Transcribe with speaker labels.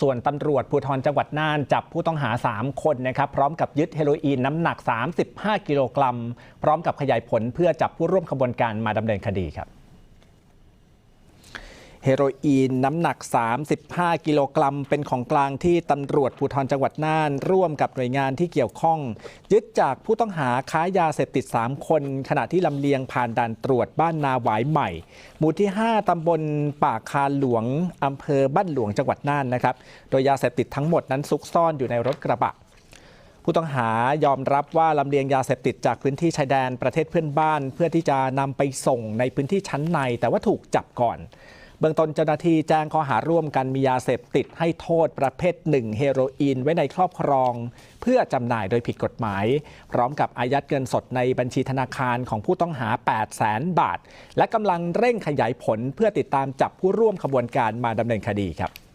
Speaker 1: ส่วนตำรวจภูธรจังหวัดน่านจับผู้ต้องหา 3 คนนะครับพร้อมกับยึดเฮโรอีนน้ำหนัก 35 กิโลกรัม พร้อมกับขยายผลเพื่อจับผู้ร่วมขบวนการมาดำเนินคดีครับ เฮโรอีนน้ำหนัก 35 กิโลกรัม เป็นของกลางที่ตำรวจภูธรจังหวัดน่าน ร่วมกับหน่วยงานที่เกี่ยวข้อง ยึดจากผู้ต้องหาค้ายาเสพติด 3 คน ขณะที่ลำเลียงผ่านด่านตรวจบ้านนาหวายใหม่ หมู่ที่ 5 ตำบลป่าคาหลวงอำเภอบ้านหลวงจังหวัดน่านนะครับ โดยยาเสพติดทั้งหมดนั้นซุกซ่อนอยู่ในรถกระบะผู้ต้องหายอมรับว่าลำเลียงยาเสพติดจากพื้นที่ชายแดนประเทศเพื่อนบ้าน เพื่อที่จะนำไปส่งในพื้นที่ชั้นในแต่ว่าถูกจับก่อน เบื้องต้นเจ้าหน้าที่แจ้งข้อหาร่วมกันมียาเสพติดให้โทษประเภทหนึ่งเฮโรอีนไว้ในครอบครอง เพื่อจำหน่ายโดยผิดกฎหมาย พร้อมกับอายัดเงินสดในบัญชีธนาคารของผู้ต้องหา 8 0 0แสนบาท และกำลังเร่งขยายผลเพื่อติดตามจับผู้ร่วมขบวนการมาดำเนินคดีครับ